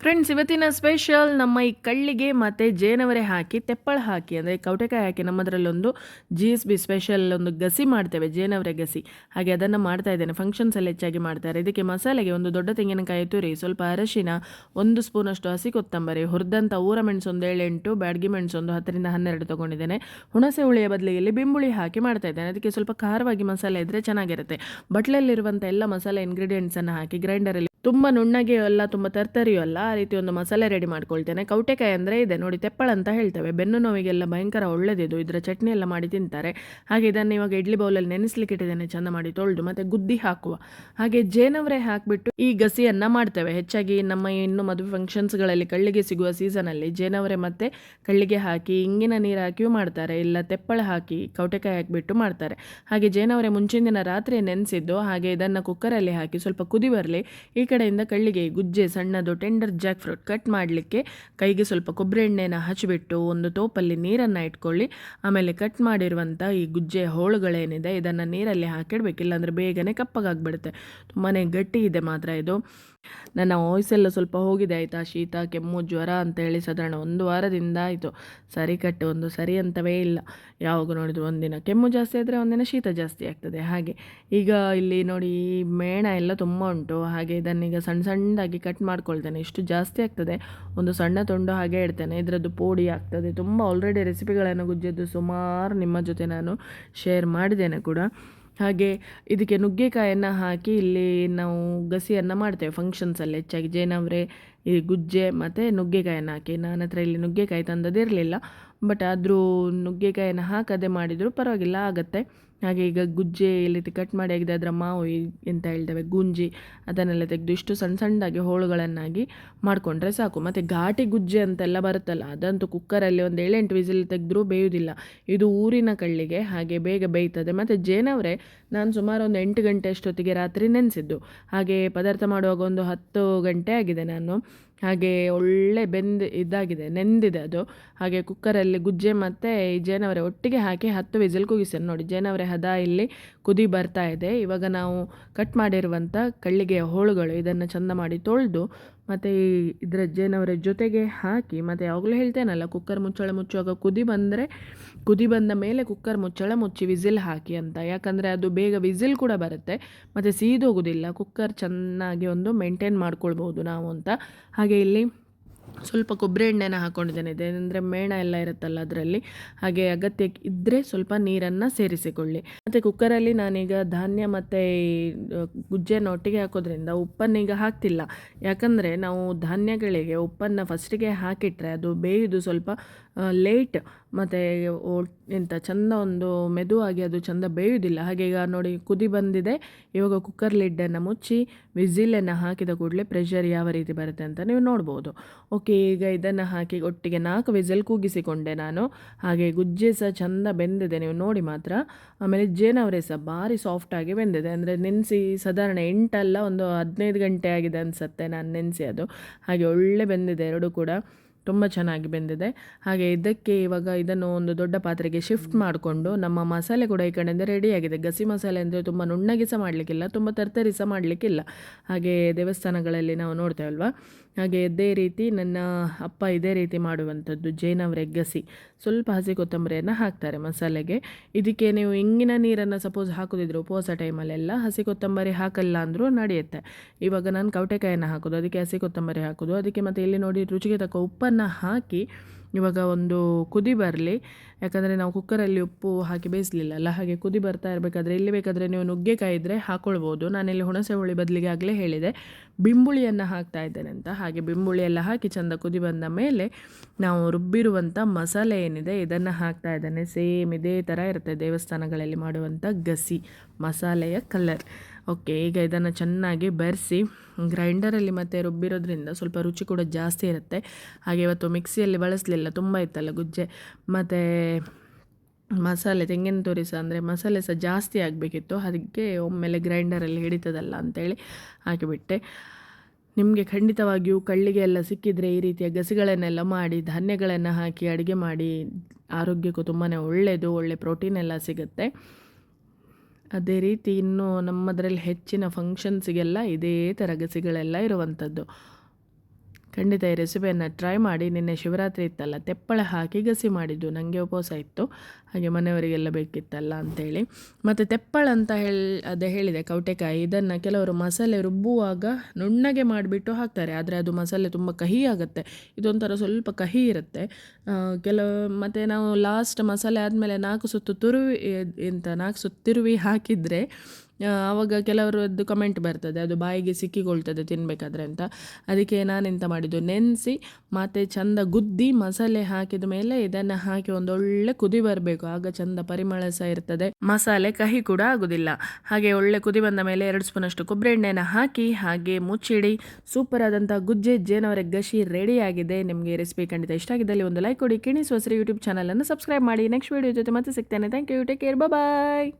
Friends ಇವತ್ತಿನ special ನಮ್ಮ ಈ ಕಳ್ಳಿಗೆ ಮತ್ತು ಜೇನವರೆ ಹಾಕಿ, ತೆಪ್ಪಳ ಹಾಕಿ, ಅಂದರೆ ಕೌಟೆಕಾಯಿ ಹಾಕಿ ನಮ್ಮದರಲ್ಲೊಂದು ಜಿ ಎಸ್ ಬಿ ಸ್ಪೆಷಲ್ ಒಂದು ಗಸಿ ಮಾಡ್ತೇವೆ, ಜೇನವರೆ ಗಸಿ. ಹಾಗೆ ಅದನ್ನು ಮಾಡ್ತಾ ಇದ್ದೇನೆ ಫಂಕ್ಷನ್ಸಲ್ಲಿ ಹೆಚ್ಚಾಗಿ ಮಾಡ್ತಾರೆ ಇದಕ್ಕೆ ಮಸಾಲೆಗೆ ಒಂದು ದೊಡ್ಡ ತೆಂಗಿನಕಾಯಿ ತುರಿ, ಸ್ವಲ್ಪ ಅರಶಿನ, ಒಂದು ಸ್ಪೂನಷ್ಟು ಹಸಿ ಕೊತ್ತಂಬರಿ ಹುರಿದಂಥ ಊರ ಮೆಣಸು ಒಂದು ಏಳೆಂಟು, ಬ್ಯಾಡ್ಗಿ ಮೆಣಸು ಒಂದು ಹತ್ತರಿಂದ ಹನ್ನೆರಡು ತೊಗೊಂಡಿದ್ದೇನೆ. ಹುಣಸೆ ಹುಳಿಯ ಬದಲಿಗೆ ಬಿಂಬುಳಿ ಹಾಕಿ ಮಾಡ್ತಾ ಇದ್ದೇನೆ. ಅದಕ್ಕೆ ಸ್ವಲ್ಪ ಖಾರವಾಗಿ ಮಸಾಲೆ ಇದ್ದರೆ ಚೆನ್ನಾಗಿರುತ್ತೆ. ಬಟ್ಲಲ್ಲಿರುವಂಥ ಎಲ್ಲ ಮಸಾಲೆ ಇಂಗ್ರೀಡಿಯೆಂಟ್ಸನ್ನು ಹಾಕಿ ಗ್ರೈಂಡರಲ್ಲಿ ತುಂಬ ನುಣ್ಣಗೆ ಅಲ್ಲ, ತುಂಬ ತರ್ತರಿಯೂ ಅಲ್ಲ, ಆ ರೀತಿ ಒಂದು ಮಸಾಲೆ ರೆಡಿ ಮಾಡ್ಕೊಳ್ತೇನೆ. ಕೌಟೆಕಾಯಿ ಅಂದರೆ ಇದೆ, ನೋಡಿ ತೆಪ್ಪಳ ಅಂತ ಹೇಳ್ತೇವೆ. ಬೆನ್ನು ನೋವಿಗೆಲ್ಲ ಭಯಂಕರ ಒಳ್ಳೆಯದಿದು ಇದರ ಚಟ್ನಿ ಎಲ್ಲ ಮಾಡಿ ತಿಂತಾರೆ. ಹಾಗೆ ಇದನ್ನು ಇವಾಗ ಇಡ್ಲಿ ಬೌಲಲ್ಲಿ ನೆನೆಸ್ಲಿಕ್ಕೆ ಇಟ್ಟಿದ್ದೇನೆ, ಚಂದ ಮಾಡಿ ತೊಳೆದು, ಮತ್ತು ಗುದ್ದಿ ಹಾಕುವ. ಹಾಗೆ ಜೇನವರೆ ಹಾಕಿಬಿಟ್ಟು ಈ ಗಸಿಯನ್ನು ಮಾಡ್ತೇವೆ. ಹೆಚ್ಚಾಗಿ ನಮ್ಮ ಇನ್ನು ಮದುವೆ ಫಂಕ್ಷನ್ಸ್ಗಳಲ್ಲಿ ಕಳ್ಳಿಗೆ ಸಿಗುವ ಸೀಸನಲ್ಲಿ ಜೇನವರೆ ಮತ್ತು ಕಳ್ಳಿಗೆ ಹಾಕಿ, ಇಂಗಿನ ನೀರು ಹಾಕಿಯೂ ಮಾಡ್ತಾರೆ. ಇಲ್ಲ, ತೆಪ್ಪಳ ಹಾಕಿ ಕೌಟೆಕಾಯಿ ಹಾಕಿಬಿಟ್ಟು ಮಾಡ್ತಾರೆ. ಹಾಗೆ ಜೇನವರೆ ಮುಂಚಿನ ದಿನ ರಾತ್ರಿ ನೆನೆಸಿದ್ದು, ಹಾಗೆ ಇದನ್ನು ಕುಕ್ಕರಲ್ಲಿ ಹಾಕಿ ಸ್ವಲ್ಪ ಕುದಿ ಬರಲಿ. ಈ ಕಡೆಯಿಂದ ಕಳ್ಳಿಗೆ ಗುಜ್ಜೆ, ಸಣ್ಣದು ಟೆಂಡರ್ ಜಾಕ್ ಫ್ರೂಟ್ ಕಟ್ ಮಾಡಲಿಕ್ಕೆ ಕೈಗೆ ಸ್ವಲ್ಪ ಕೊಬ್ಬರಿ ಎಣ್ಣೆನ ಹಚ್ಚಿಬಿಟ್ಟು ಒಂದು ತೋಪಲ್ಲಿ ನೀರನ್ನು ಇಟ್ಕೊಳ್ಳಿ. ಆಮೇಲೆ ಕಟ್ ಮಾಡಿರುವಂಥ ಈ ಗುಜ್ಜೆ ಹೋಳುಗಳೇನಿದೆ, ಇದನ್ನು ನೀರಲ್ಲಿ ಹಾಕಿಡ್ಬೇಕು, ಇಲ್ಲಾಂದರೆ ಬೇಗನೆ ಕಪ್ಪಗಾಗ್ಬಿಡುತ್ತೆ. ತುಂಬಾ ಗಟ್ಟಿ ಇದೆ ಮಾತ್ರ ಇದು. ನನ್ನ ವಾಯ್ಸೆಲ್ಲ ಸ್ವಲ್ಪ ಹೋಗಿದೆ ಆಯಿತಾ? ಶೀತ, ಕೆಮ್ಮು, ಜ್ವರ ಅಂತ ಹೇಳಿ ಸಾಧಾರಣ ಒಂದು ವಾರದಿಂದ ಆಯಿತು. ಸರಿ ಕಟ್ಟು, ಒಂದು ಸರಿ ಅಂತವೇ ಇಲ್ಲ. ಯಾವಾಗ ನೋಡಿದ್ರು ಒಂದಿನ ಕೆಮ್ಮು ಜಾಸ್ತಿ ಆದರೆ ಒಂದಿನ ಶೀತ ಜಾಸ್ತಿ ಆಗ್ತದೆ. ಹಾಗೆ ಈಗ ಇಲ್ಲಿ ನೋಡಿ ಮೇಣ ಎಲ್ಲ ತುಂಬ ಉಂಟು. ಹಾಗೆ ಇದನ್ನೀಗ ಸಣ್ಣ ಸಣ್ಣದಾಗಿ ಕಟ್ ಮಾಡ್ಕೊಳ್ತೇನೆ. ಇಷ್ಟು ಜಾಸ್ತಿ ಆಗ್ತದೆ. ಒಂದು ಸಣ್ಣ ತುಂಡು ಹಾಗೆ ಇಡ್ತೇನೆ. ಇದರದ್ದು ಪೋಡಿ ಆಗ್ತದೆ. ತುಂಬ ಆಲ್ರೆಡಿ ರೆಸಿಪಿಗಳನ್ನು ಗುಜ್ಜದ್ದು ಸುಮಾರು ನಿಮ್ಮ ಜೊತೆ ನಾನು ಶೇರ್ ಮಾಡಿದ್ದೇನೆ ಕೂಡ. ಹಾಗೆ ಇದಕ್ಕೆ ನುಗ್ಗೆಕಾಯನ್ನು ಹಾಕಿ ಇಲ್ಲಿ ನಾವು ಗಸಿಯನ್ನು ಮಾಡ್ತೇವೆ ಫಂಕ್ಷನ್ಸಲ್ಲಿ ಹೆಚ್ಚಾಗಿ ಜೇನವರೆ, ಈ ಗುಜ್ಜೆ ಮತ್ತು ನುಗ್ಗೆಕಾಯನ್ನು ಹಾಕಿ. ನನ್ನ ಹತ್ರ ಇಲ್ಲಿ ನುಗ್ಗೆಕಾಯಿ ತಂದದಿರಲಿಲ್ಲ ಬಟ್ ಆದರೂ ನುಗ್ಗೆಕಾಯನ್ನು ಹಾಕದೆ ಮಾಡಿದರೂ ಪರವಾಗಿಲ್ಲ, ಆಗುತ್ತೆ. ಹಾಗೆ ಈಗ ಗುಜ್ಜೆ ಎಲ್ಲ ಕಟ್ ಮಾಡಿ ಆಗಿದೆ ಅದರ ಮಾವು ಎಂತ ಹೇಳ್ತೇವೆ, ಗುಂಜಿ, ಅದನ್ನೆಲ್ಲ ತೆಗೆದು ಇಷ್ಟು ಸಣ್ಣ ಸಣ್ಣದಾಗಿ ಹೋಳುಗಳನ್ನಾಗಿ ಮಾಡಿಕೊಂಡ್ರೆ ಸಾಕು. ಮತ್ತು ಘಾಟಿ ಗುಜ್ಜೆ ಅಂತೆಲ್ಲ ಬರುತ್ತಲ್ಲ, ಅದಂತೂ ಕುಕ್ಕರಲ್ಲಿ ಒಂದು ಏಳೆಂಟು ವಿಸಿಲ್ ತೆಗೆದ್ರೂ ಬೇಯುವುದಿಲ್ಲ. ಇದು ಊರಿನ ಕಳ್ಳಿಗೆ ಹಾಗೆ ಬೇಗ ಬೇಯ್ತದೆ. ಮತ್ತು ಜೇನವರೆ ನಾನು ಸುಮಾರು ಒಂದು ಎಂಟು ಗಂಟೆ ಅಷ್ಟೊತ್ತಿಗೆ ರಾತ್ರಿ ನೆನೆಸಿದ್ದು. ಹಾಗೆ ಪದಾರ್ಥ ಮಾಡುವಾಗ ಒಂದು ಹತ್ತು ಗಂಟೆ ಆಗಿದೆ ನಾನು. ಹಾಗೆ ಒಳ್ಳೆ ಬೆಂದು ಇದಾಗಿದೆ, ನೆಂದಿದೆ ಅದು. ಹಾಗೆ ಕುಕ್ಕರಲ್ಲಿ ಗುಜ್ಜೆ ಮತ್ತು ಈ ಜೇನವರೆ ಒಟ್ಟಿಗೆ ಹಾಕಿ ಹತ್ತು ವಿಸಿಲ್ ಕೂಗಿಸ್ತೇನೆ ನೋಡಿ. ಜೇನವರೆ ಹದ ಇಲ್ಲಿ ಕುದಿ ಬರ್ತಾ ಇದೆ. ಇವಾಗ ನಾವು ಕಟ್ ಮಾಡಿರುವಂಥ ಕಳ್ಳಿಗೆಯ ಹೋಳುಗಳು ಇದನ್ನು ಚಂದ ಮಾಡಿ ತೊಳೆದು ಮತ್ತು ಇದರ ಜೇನವರ ಜೊತೆಗೆ ಹಾಕಿ, ಮತ್ತು ಯಾವಾಗಲೂ ಹೇಳ್ತೇನಲ್ಲ, ಕುಕ್ಕರ್ ಮುಚ್ಚಳ ಮುಚ್ಚುವಾಗ ಕುದಿ ಬಂದರೆ, ಕುದಿ ಬಂದ ಮೇಲೆ ಕುಕ್ಕರ್ ಮುಚ್ಚಳ ಮುಚ್ಚಿ ವಿಸಿಲ್ ಹಾಕಿ ಅಂತ. ಯಾಕಂದರೆ ಅದು ಬೇಗ ವಿಸಿಲ್ ಕೂಡ ಬರುತ್ತೆ, ಮತ್ತು ಸೀದೋಗೋದಿಲ್ಲ ಕುಕ್ಕರ್ ಚೆನ್ನಾಗಿ ಒಂದು ಮೇಂಟೈನ್ ಮಾಡ್ಕೊಳ್ಬೋದು ನಾವು ಅಂತ. ಹಾಗೆ ಇಲ್ಲಿ ಸ್ವಲ್ಪ ಕೊಬ್ಬರಿ ಎಣ್ಣೆನ ಹಾಕ್ಕೊಂಡಿದ್ದೇನೆ ಇದೇನೆಂದರೆ ಮೇಣ ಎಲ್ಲ ಇರುತ್ತಲ್ಲ ಅದರಲ್ಲಿ. ಹಾಗೆ ಅಗತ್ಯ ಇದ್ದರೆ ಸ್ವಲ್ಪ ನೀರನ್ನು ಸೇರಿಸಿಕೊಳ್ಳಿ. ಮತ್ತು ಕುಕ್ಕರಲ್ಲಿ ನಾನೀಗ ಧಾನ್ಯ ಮತ್ತು ಗುಜ್ಜೆಯನ್ನು ಒಟ್ಟಿಗೆ ಹಾಕೋದ್ರಿಂದ ಉಪ್ಪನ್ನೀಗ ಹಾಕ್ತಿಲ್ಲ. ಯಾಕಂದರೆ ನಾವು ಧಾನ್ಯಗಳಿಗೆ ಉಪ್ಪನ್ನು ಫಸ್ಟಿಗೆ ಹಾಕಿಟ್ರೆ ಅದು ಬೇಯೋದು ಸ್ವಲ್ಪ ಲೇಟ್ ಮತ್ತು ಎಂತ ಚಂದ ಒಂದು ಮೆದುವಾಗಿ ಅದು ಚಂದ ಬೇಯುವುದಿಲ್ಲ ಹಾಗೆ ಈಗ ನೋಡಿ ಕುದಿ ಬಂದಿದೆ. ಇವಾಗ ಕುಕ್ಕರ್ ಲಿಡ್ಡನ್ನು ಮುಚ್ಚಿ ವಿಸಿಲನ್ನು ಹಾಕಿದ ಕೂಡಲೇ ಪ್ರೆಷರ್ ಯಾವ ರೀತಿ ಬರುತ್ತೆ ಅಂತ ನೀವು ನೋಡ್ಬೋದು. ಓಕೆ ಈಗ ಇದನ್ನು ಹಾಕಿ ಒಟ್ಟಿಗೆ ನಾಲ್ಕು ವಿಸಿಲ್ ಕೂಗಿಸಿಕೊಂಡೆ ನಾನು. ಹಾಗೆ ಗುಜ್ಜೆ ಸಹ ಚಂದ ಬೆಂದಿದೆ. ನೀವು ನೋಡಿ ಮಾತ್ರ. ಆಮೇಲೆ ಜೇನವರೆ ಸಹ ಭಾರಿ ಸಾಫ್ಟಾಗಿ ಬೆಂದಿದೆ. ಅಂದರೆ ನೆನೆಸಿ ಸಾಧಾರಣ ಎಂಟಲ್ಲ ಒಂದು ಹದಿನೈದು ಗಂಟೆ ಆಗಿದೆ ಅನಿಸುತ್ತೆ ನಾನು ನೆನೆಸಿ ಅದು. ಹಾಗೆ ಒಳ್ಳೆ ಬೆಂದಿದೆ ಎರಡೂ ಕೂಡ. ತುಂಬ ಚೆನ್ನಾಗಿ ಬೆಂದಿದೆ. ಹಾಗೆ ಇದಕ್ಕೆ ಇವಾಗ ಇದನ್ನು ಒಂದು ದೊಡ್ಡ ಪಾತ್ರೆಗೆ ಶಿಫ್ಟ್ ಮಾಡಿಕೊಂಡು ನಮ್ಮ ಮಸಾಲೆ ಕೂಡ ಈ ಕಡೆಯಿಂದ ರೆಡಿಯಾಗಿದೆ. ಗಸಿ ಮಸಾಲೆ ಅಂದರೆ ತುಂಬ ನುಣ್ಣಗೆ ಸಹ ಮಾಡಲಿಕ್ಕಿಲ್ಲ, ತುಂಬ ತರ್ತರಿ ಸಹ ಮಾಡಲಿಕ್ಕಿಲ್ಲ. ಹಾಗೆ ದೇವಸ್ಥಾನಗಳಲ್ಲಿ ನಾವು ನೋಡ್ತೇವಲ್ವ? ಹಾಗೆ ಇದೇ ರೀತಿ ನನ್ನ ಅಪ್ಪ ಇದೇ ರೀತಿ ಮಾಡುವಂಥದ್ದು ಜೇನವರೆ ಗಸಿ. ಸ್ವಲ್ಪ ಹಸಿ ಕೊತ್ತಂಬರಿಯನ್ನು ಹಾಕ್ತಾರೆ ಮಸಾಲೆಗೆ. ಇದಕ್ಕೆ ನೀವು ಇಂಗಿನ ನೀರನ್ನು ಸಪೋಸ್ ಹಾಕೋದಿದ್ರು ಉಪವಾಸ ಟೈಮಲ್ಲೆಲ್ಲ ಹಸಿ ಕೊತ್ತಂಬರಿ ಹಾಕಲ್ಲ ಅಂದರೂ ನಡೆಯುತ್ತೆ. ಇವಾಗ ನಾನು ಕೌಟೆಕಾಯನ್ನು ಹಾಕೋದು, ಅದಕ್ಕೆ ಹಸಿ ಕೊತ್ತಂಬರಿ ಹಾಕೋದು, ಅದಕ್ಕೆ ಮತ್ತು ಇಲ್ಲಿ ನೋಡಿ ರುಚಿಗೆ ತಕ್ಕ ಉಪ್ಪನ್ನು ಹಾಕಿ ಇವಾಗ ಒಂದು ಕುದಿ ಬರಲಿ. ಯಾಕಂದರೆ ನಾವು ಕುಕ್ಕರಲ್ಲಿ ಉಪ್ಪು ಹಾಕಿ ಬೇಯಿಸಲಿಲ್ಲ ಅಲ್ಲ, ಹಾಗೆ ಕುದಿ ಬರ್ತಾ ಇರಬೇಕಾದ್ರೆ ಇಲ್ಲಿ ಬೇಕಾದರೆ ನೀವು ನುಗ್ಗೆಕಾಯಿ ಇದ್ದರೆ ಹಾಕ್ಕೊಳ್ಬೋದು ನಾನಿಲ್ಲಿ ಹುಣಸೆ ಹುಳಿ ಬದಲಿಗೆ ಆಗಲೇ ಹೇಳಿದೆ. ಬಿಂಬುಳಿಯನ್ನು ಹಾಕ್ತಾ ಇದ್ದೇನೆ ಅಂತ. ಹಾಗೆ ಬಿಂಬುಳಿ ಎಲ್ಲ ಹಾಕಿ ಚೆಂದ ಕುದಿ ಬಂದ ಮೇಲೆ ನಾವು ರುಬ್ಬಿರುವಂಥ ಮಸಾಲೆ ಏನಿದೆ ಇದನ್ನು ಹಾಕ್ತಾ ಇದ್ದೇನೆ. ಸೇಮ್ ಇದೇ ಥರ ಇರುತ್ತೆ ದೇವಸ್ಥಾನಗಳಲ್ಲಿ ಮಾಡುವಂಥ ಗಸಿ ಮಸಾಲೆಯ ಕಲರ್ ಓಕೆ, ಈಗ ಇದನ್ನು ಚೆನ್ನಾಗಿ ಬೆರೆಸಿ, ಗ್ರೈಂಡರಲ್ಲಿ ಮತ್ತು ರುಬ್ಬಿರೋದ್ರಿಂದ ಸ್ವಲ್ಪ ರುಚಿ ಕೂಡ ಜಾಸ್ತಿ ಇರುತ್ತೆ. ಹಾಗೆ ಇವತ್ತು ಮಿಕ್ಸಿಯಲ್ಲಿ ಬಳಸಲಿಲ್ಲ, ತುಂಬ ಇತ್ತಲ್ಲ ಗುಜ್ಜೆ. ಮತ್ತು ಮಸಾಲೆ, ತೆಂಗಿನ ತುರಿ ಸಹ, ಅಂದರೆ ಮಸಾಲೆ ಸಹ ಜಾಸ್ತಿ ಆಗಬೇಕಿತ್ತು. ಅದಕ್ಕೆ ಒಮ್ಮೆಲೆ ಗ್ರೈಂಡರಲ್ಲಿ ಹಿಡಿತದಲ್ಲ ಅಂಥೇಳಿ ಹಾಕಿಬಿಟ್ಟೆ. ನಿಮಗೆ ಖಂಡಿತವಾಗಿಯೂ ಕಳ್ಳಿಗೆ ಎಲ್ಲ ಸಿಕ್ಕಿದರೆ ಈ ರೀತಿಯ ಗಸಿಗಳನ್ನೆಲ್ಲ ಮಾಡಿ, ಧಾನ್ಯಗಳನ್ನು ಹಾಕಿ ಅಡುಗೆ ಮಾಡಿ, ಆರೋಗ್ಯಕ್ಕೂ ತುಂಬಾ ಒಳ್ಳೆಯದು ಒಳ್ಳೆ ಪ್ರೋಟೀನ್ ಎಲ್ಲ ಸಿಗುತ್ತೆ. ಅದೇ ರೀತಿ ಇನ್ನು ನಮ್ಮದರಲ್ಲಿ ಹೆಚ್ಚಿನ ಫಂಕ್ಷನ್ಸಿಗೆಲ್ಲ ಇದೇ ತರಗಸಿಗಳೆಲ್ಲ ಇರುವಂಥದ್ದು. ಖಂಡಿತ ಈ ರೆಸಿಪಿಯನ್ನು ಟ್ರೈ ಮಾಡಿ ನಿನ್ನೆ ಶಿವರಾತ್ರಿ ಇತ್ತಲ್ಲ, ತೆಪ್ಪಳ ಹಾಕಿ ಗಸಿ ಮಾಡಿದ್ದು ನನಗೆ ಉಪವಾಸ ಇತ್ತು. ಹಾಗೆ ಮನೆಯವರಿಗೆಲ್ಲ ಬೇಕಿತ್ತಲ್ಲ ಅಂತೇಳಿ. ಮತ್ತು ತೆಪ್ಪಳ ಅಂತ ಹೇಳಿ, ಅದೇ ಹೇಳಿದೆ, ಕೌಟೆಕಾಯಿ. ಇದನ್ನು ಕೆಲವರು ಮಸಾಲೆ ರುಬ್ಬುವಾಗ ನುಣ್ಣಗೆ ಮಾಡಿಬಿಟ್ಟು ಹಾಕ್ತಾರೆ. ಆದರೆ ಅದು ಮಸಾಲೆ ತುಂಬ ಕಹಿ ಆಗುತ್ತೆ. ಇದೊಂಥರ ಸ್ವಲ್ಪ ಕಹಿ ಇರುತ್ತೆ. ಕೆಲವು ಮತ್ತು ನಾವು ಲಾಸ್ಟ್ ಮಸಾಲೆ ಆದಮೇಲೆ ನಾಲ್ಕು ಸುತ್ತು ತುರುವಿ, ಎಂತ ನಾಲ್ಕು ಸುತ್ತು ತಿರುವಿ ಹಾಕಿದರೆ ಆವಾಗ ಕೆಲವರದ್ದು ಕಮೆಂಟ್ ಬರ್ತದೆ, ಅದು ಬಾಯಿಗೆ ಸಿಕ್ಕಿಕೊಳ್ತದೆ ತಿನ್ನಬೇಕಾದ್ರೆ ಅಂತ. ಅದಕ್ಕೆ ನಾನೆಂತ ಮಾಡಿದ್ದು, ನೆನೆಸಿ ಮತ್ತೆ ಚಂದ ಗುದ್ದಿ ಮಸಾಲೆ ಹಾಕಿದ ಮೇಲೆ ಇದನ್ನು ಹಾಕಿ ಒಂದೊಳ್ಳೆ ಕುದಿ ಬರಬೇಕು. ಆಗ ಚಂದ ಪರಿಮಳ ಸಹ ಇರ್ತದೆ. ಮಸಾಲೆ ಕಹಿ ಕೂಡ ಆಗೋದಿಲ್ಲ. ಹಾಗೆ ಒಳ್ಳೆ ಕುದಿ ಬಂದ ಮೇಲೆ ಎರಡು ಸ್ಪೂನಷ್ಟು ಕೊಬ್ಬರಿ ಎಣ್ಣೆನ ಹಾಕಿ, ಹಾಗೆ ಮುಚ್ಚಿಡಿ. ಸೂಪರ್ ಆದಂಥ ಗುಜ್ಜೆ ಜೇನವರ ಗಶಿ ರೆಡಿ ಆಗಿದೆ. ನಿಮಗೆ ರೆಸಿಪಿ ಖಂಡಿತ ಇಷ್ಟ ಆಗಿದ್ದಲ್ಲಿ ಒಂದು ಲೈಕ್ ಕೊಡಿ. ಕಿಣಿಸುವ ಯೂಟ್ಯೂಬ್ ಚಾನಲನ್ನು ಸಬ್ಸ್ಕ್ರೈಬ್ ಮಾಡಿ. ನೆಕ್ಸ್ಟ್ ವೀಡಿಯೋ ಜೊತೆ ಮತ್ತೆ ಸಿಗ್ತೇನೆ. Thank you take care bye